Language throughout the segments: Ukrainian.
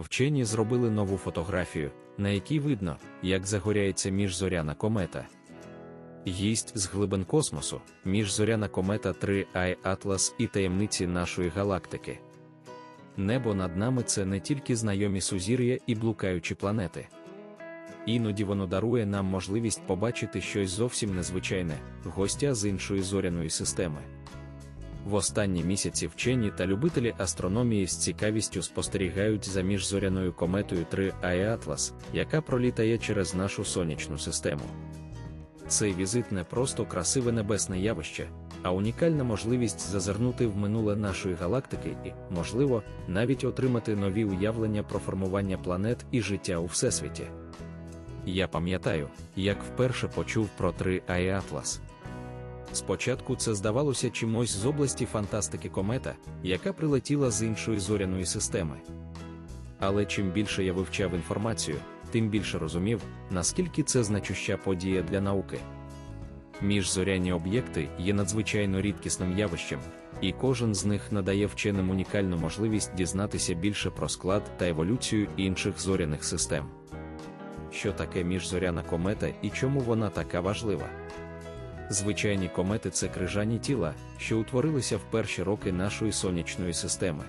Вчені зробили нову фотографію, на якій видно, як загоряється міжзоряна комета. Гість з глибин космосу, міжзоряна комета 3 i Атлас і таємниці нашої галактики. Небо над нами це не тільки знайомі сузір'я і блукаючі планети. Іноді воно дарує нам можливість побачити щось зовсім незвичайне, гостя з іншої зоряної системи. В останні місяці вчені та любителі астрономії з цікавістю спостерігають за міжзоряною кометою 3 i Атлас, яка пролітає через нашу сонячну систему. Цей візит не просто красиве небесне явище, а унікальна можливість зазирнути в минуле нашої галактики і, можливо, навіть отримати нові уявлення про формування планет і життя у всесвіті. Я пам'ятаю, як вперше почув про 3 i Атлас. Спочатку це здавалося чимось з області фантастики комета, яка прилетіла з іншої зоряної системи. Але чим більше я вивчав інформацію, тим більше розумів, наскільки це значуща подія для науки. Міжзоряні об'єкти є надзвичайно рідкісним явищем, і кожен з них надає вченим унікальну можливість дізнатися більше про склад та еволюцію інших зоряних систем. Що таке міжзоряна комета і чому вона така важлива? Звичайні комети це крижані тіла, що утворилися в перші роки нашої сонячної системи.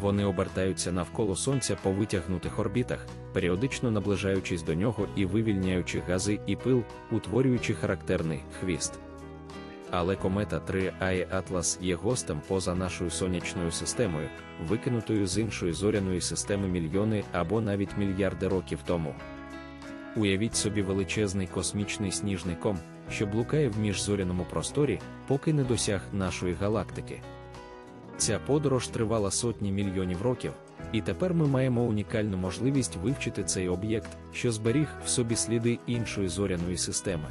Вони обертаються навколо Сонця по витягнутих орбітах, періодично наближаючись до нього і вивільняючи гази і пил, утворюючи характерний хвіст. Але комета 3 i Атлас є гостем поза нашою сонячною системою, викинутою з іншої зоряної системи мільйони або навіть мільярди років тому. Уявіть собі величезний космічний сніжний ком, що блукає в міжзоряному просторі, поки не досяг нашої галактики. Ця подорож тривала сотні мільйонів років, і тепер ми маємо унікальну можливість вивчити цей об'єкт, що зберіг в собі сліди іншої зоряної системи.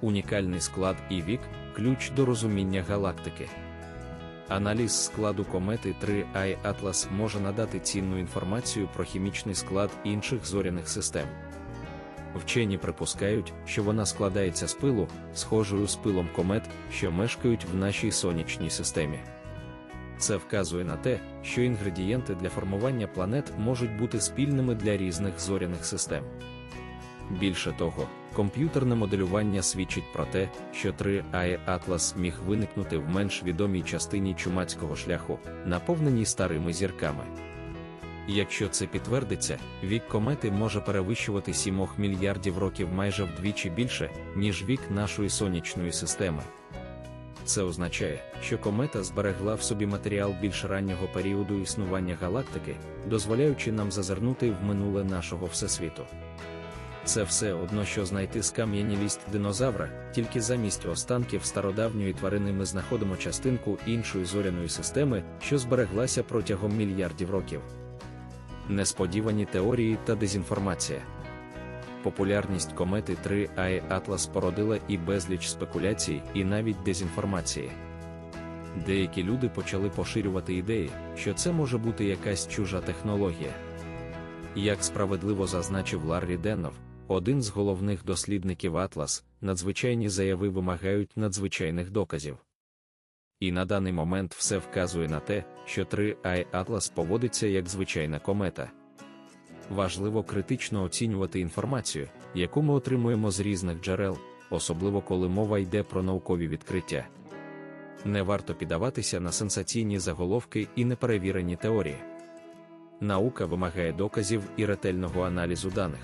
Унікальний склад і вік ключ до розуміння галактики. Аналіз складу комети 3 i Atlas може надати цінну інформацію про хімічний склад інших зоряних систем. Вчені припускають, що вона складається з пилу, схожою з пилом комет, що мешкають в нашій сонячній системі. Це вказує на те, що інгредієнти для формування планет можуть бути спільними для різних зоряних систем. Більше того, комп'ютерне моделювання свідчить про те, що 3 i Atlas міг виникнути в менш відомій частині чумацького шляху, наповненій старими зірками. Якщо це підтвердиться, вік комети може перевищувати 7 мільярдів років майже вдвічі більше, ніж вік нашої сонячної системи. Це означає, що комета зберегла в собі матеріал більш раннього періоду існування галактики, дозволяючи нам зазирнути в минуле нашого всесвіту. Це все одно, що знайти скам'янілість динозавра, тільки замість останків стародавньої тварини ми знаходимо частинку іншої зоряної системи, що збереглася протягом мільярдів років. Несподівані теорії та дезінформація. Популярність комети 3 i Атлас породила і безліч спекуляцій, і навіть дезінформації. Деякі люди почали поширювати ідеї, що це може бути якась чужа технологія. Як справедливо зазначив Ларрі Деннов, один з головних дослідників Атлас, надзвичайні заяви вимагають надзвичайних доказів. І на даний момент все вказує на те, що 3 i Атлас поводиться як звичайна комета. Важливо критично оцінювати інформацію, яку ми отримуємо з різних джерел, особливо коли мова йде про наукові відкриття. Не варто піддаватися на сенсаційні заголовки і неперевірені теорії. Наука вимагає доказів і ретельного аналізу даних.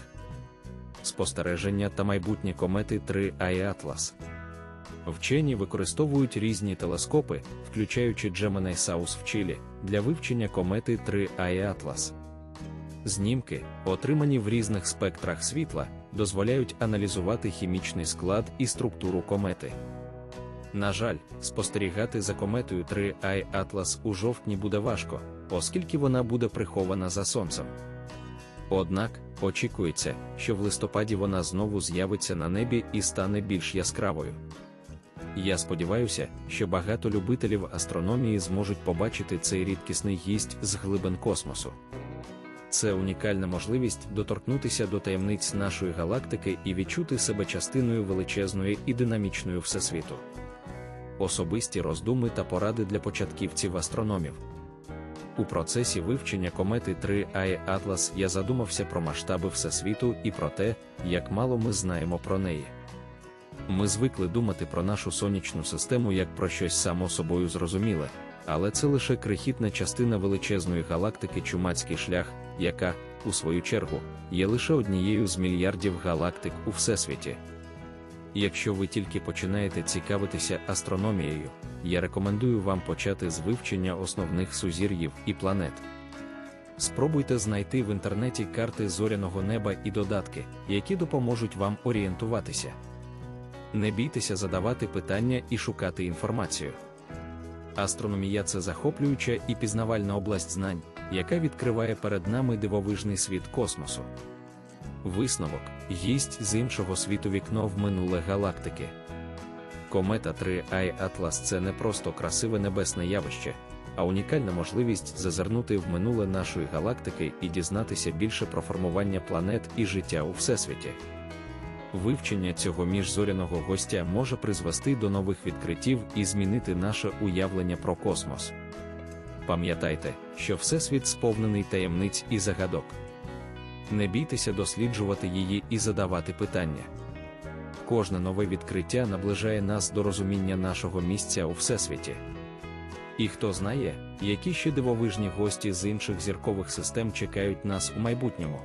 Спостереження та майбутнє комети 3 i Atlas. Вчені використовують різні телескопи, включаючи Gemini South в Чилі, для вивчення комети 3 i Atlas. Знімки, отримані в різних спектрах світла, дозволяють аналізувати хімічний склад і структуру комети. На жаль, спостерігати за кометою 3 i Atlas у жовтні буде важко, оскільки вона буде прихована за сонцем. Однак, очікується, що в листопаді вона знову з'явиться на небі і стане більш яскравою. Я сподіваюся, що багато любителів астрономії зможуть побачити цей рідкісний гість з глибин космосу. Це унікальна можливість доторкнутися до таємниць нашої галактики і відчути себе частиною величезної і динамічної всесвіту. Особисті роздуми та поради для початківців астрономів. У процесі вивчення комети 3 i Atlas я задумався про масштаби Всесвіту і про те, як мало ми знаємо про неї. Ми звикли думати про нашу сонячну систему як про щось само собою зрозуміле, але це лише крихітна частина величезної галактики Чумацький шлях, яка, у свою чергу, є лише однією з мільярдів галактик у Всесвіті. Якщо ви тільки починаєте цікавитися астрономією, я рекомендую вам почати з вивчення основних сузір'їв і планет. Спробуйте знайти в інтернеті карти зоряного неба і додатки, які допоможуть вам орієнтуватися. Не бійтеся задавати питання і шукати інформацію. Астрономія це захоплююча і пізнавальна область знань, яка відкриває перед нами дивовижний світ космосу. Висновок гість з іншого світу вікно в минуле галактики. Комета 3 i Atlas це не просто красиве небесне явище, а унікальна можливість зазирнути в минуле нашої галактики і дізнатися більше про формування планет і життя у Всесвіті. Вивчення цього міжзоряного гостя може призвести до нових відкриттів і змінити наше уявлення про космос. Пам'ятайте, що Всесвіт сповнений таємниць і загадок. Не бійтеся досліджувати її і задавати питання. Кожне нове відкриття наближає нас до розуміння нашого місця у Всесвіті. І хто знає, які ще дивовижні гості з інших зіркових систем чекають нас у майбутньому.